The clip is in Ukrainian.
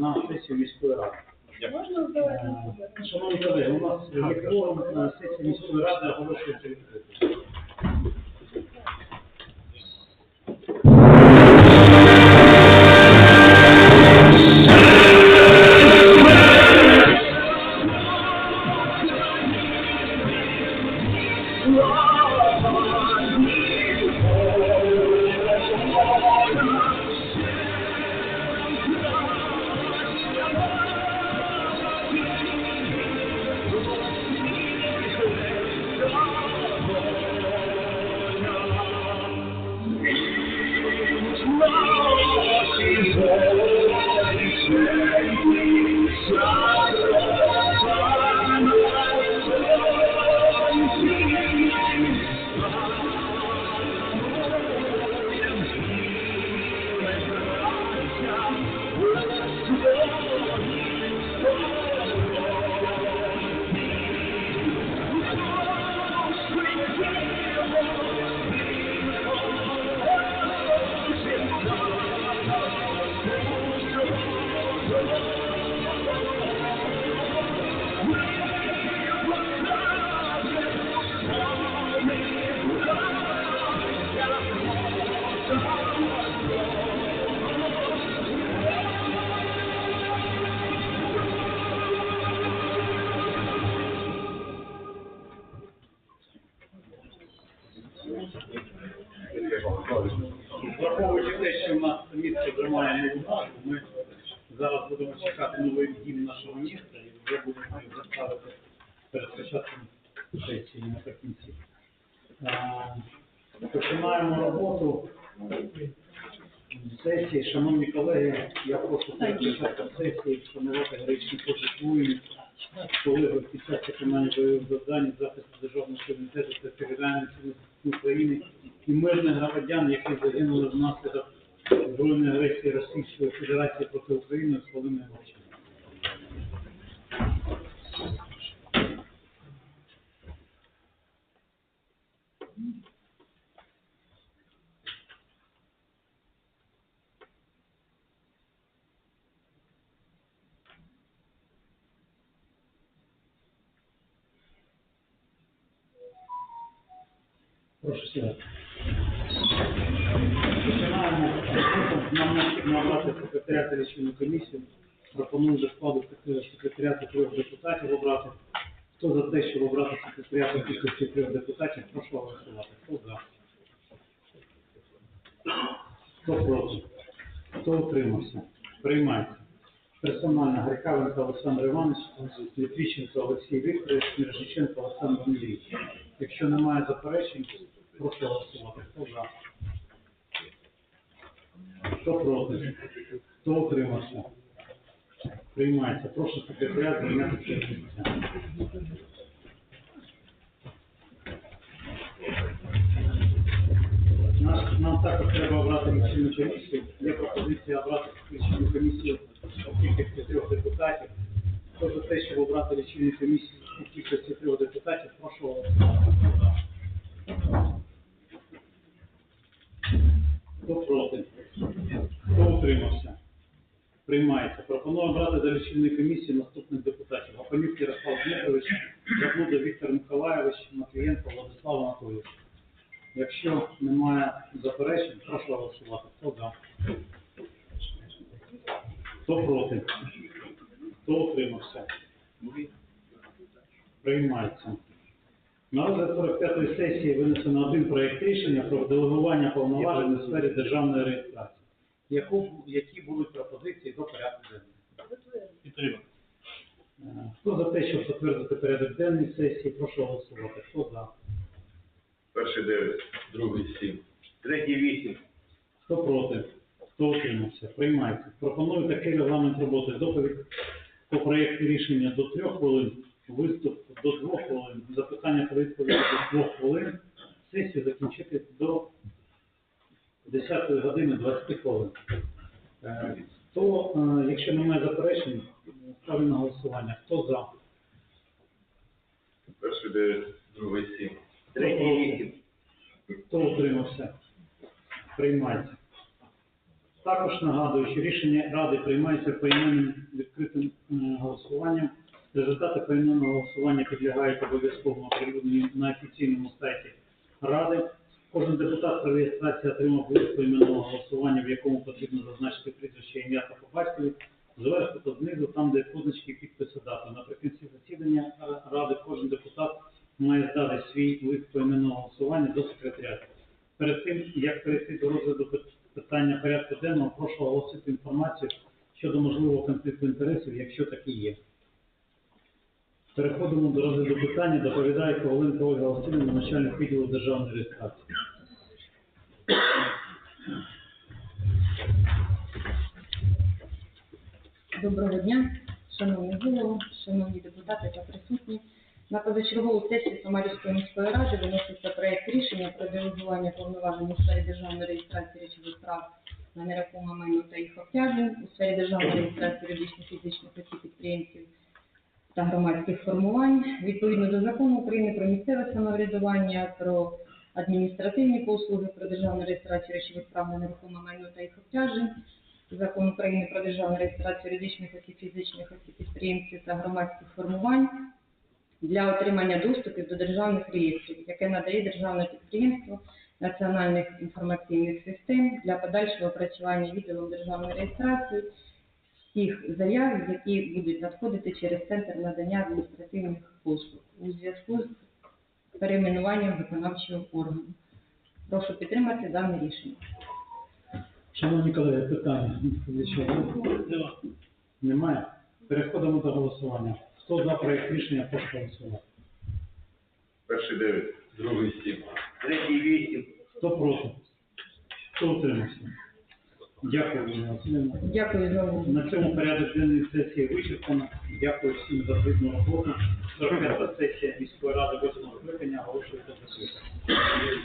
на сесію міської ради. Можна здавати? Шановні колеги, у нас є форум на сесії міської ради оголошується відкритою. Враховуючи те, що в нас місто тримає нову ми зараз будемо чекати новий дім нашого міста і вже будемо заставити перед початком сесії наприкінці. Починаємо роботу сесії. Шановні колеги, я прошу перед початком сесії вшанувати героїчні почет колеги під час виконання бойових завдань, захисту державного суверенітету та територіальної України і мирних громадян, які загинули внаслідок збройної агресії Російської Федерації проти України схвалили хвилиною Прошу сідати. Починаємо. Обрати секретаря рішення комісії. Пропоную до складу сек- секретаріату трьох депутатів обрати. Хто за те, щоб обрати секретаріату кількості трьох депутатів, прошу голосувати. Хто за? Хто проти? Хто утримався? Приймається. Персонально Грикавенко Олександр Іванович, Літвіченко Олексій Вікторович, Міržиченко Олександр Андрійович. Якщо немає заперечень, прошу голосувати. Хто за? Хто проти? Хто утримався? Приймається. Прошу секретаря зайняти місце. Нам також треба обрати лічильну комісію. Є пропозиція обрати лічильну комісію кількості трьох депутатів. Хто за те, щоб обрати лічильну комісію у кількості трьох депутатів, прошу голосувати. Хто проти? Хто утримався? Приймається. Пропоную обрати до лічильної комісії наступних депутатів. Апанюк Ярослав Дмитрович, Забуда Віктор Миколайович, Матвієнко Владислав Анатолійович. Якщо немає заперечень, прошу голосувати. Хто за? Хто проти? Хто утримався? Приймається. На розгляд 45-ї сесії винесено один проєкт рішення про делегування повноважень у сфері державної реєстрації. Яку, які будуть пропозиції до порядку денного? Підтримати. Хто за те, щоб затвердити порядок денний сесії, прошу голосувати. Хто за? Перший дев'ять, другий сім, третій вісім. Хто проти? Хто утримався? Приймається. Пропоную такий регламент роботи. Доповідь по проєкту рішення до трьох хвилин, виступ до двох хвилин, запитання та відповіді до двох хвилин, сесію закінчити до 10 години 20 хвилин. Е, То, е, якщо немає заперечень, ставлю на голосування. Хто за? Перший дев'ять, другий сім, третій? Хто утримався? Приймається. Також нагадую, що рішення Ради приймається поіменним відкритим е, голосуванням. Результати поіменного голосування підлягають обов'язковому оприлюдненню на офіційному сайті Ради. Кожен депутат при реєстрації отримав лист поіменного голосування, в якому потрібно зазначити прізвище ім'я та по батькові. Зверху та знизу, там, де позначки підписи дати. Наприкінці засідання Ради кожен депутат має здати свій лист поіменного голосування до секретаріату. Перед тим, як перейти до розгляду питання порядку денного, прошу оголосити інформацію щодо можливого конфлікту інтересів, якщо такі є. Переходимо до розгляду питання. Доповідає Коваленко Ольга Васильівна, начальник відділу державної реєстрації. Доброго дня, шановний голово, шановні депутати та присутні. На позачергову сесію Самарівської міської ради виноситься проект рішення про делегування повноважень у сфері державної реєстрації речових прав на нерухоме майно та їх обтяжень у сфері державної реєстрації юридичних фізичних осіб підприємців та громадських формувань. Відповідно до закону України про місцеве самоврядування, про адміністративні послуги, про державну реєстрацію речових прав на нерухоме майно та їх обтяжень, Закон України про державну реєстрацію юридичних осіб, фізичних осіб, підприємців та громадських формувань для отримання доступів до державних реєстрів, яке надає державне підприємство національних інформаційних систем для подальшого опрацювання відділом державної реєстрації всіх заяв, які будуть надходити через центр надання адміністративних послуг у зв'язку з перейменуванням виконавчого органу. Прошу підтримати дане рішення. Шановні колеги, питання. Немає. Переходимо до голосування. Хто за проект рішення, прошу голосувати. Перший дев'ять. Другий сім. Третій вісім. Хто проти? Хто утримався? Дякую, Ольга Васильівна. Дякую за увагу. На цьому порядок денної сесії вичерпано. Дякую всім за плідну роботу. 45 сесія міської ради 8 скликання оголошується закритою. Дякую.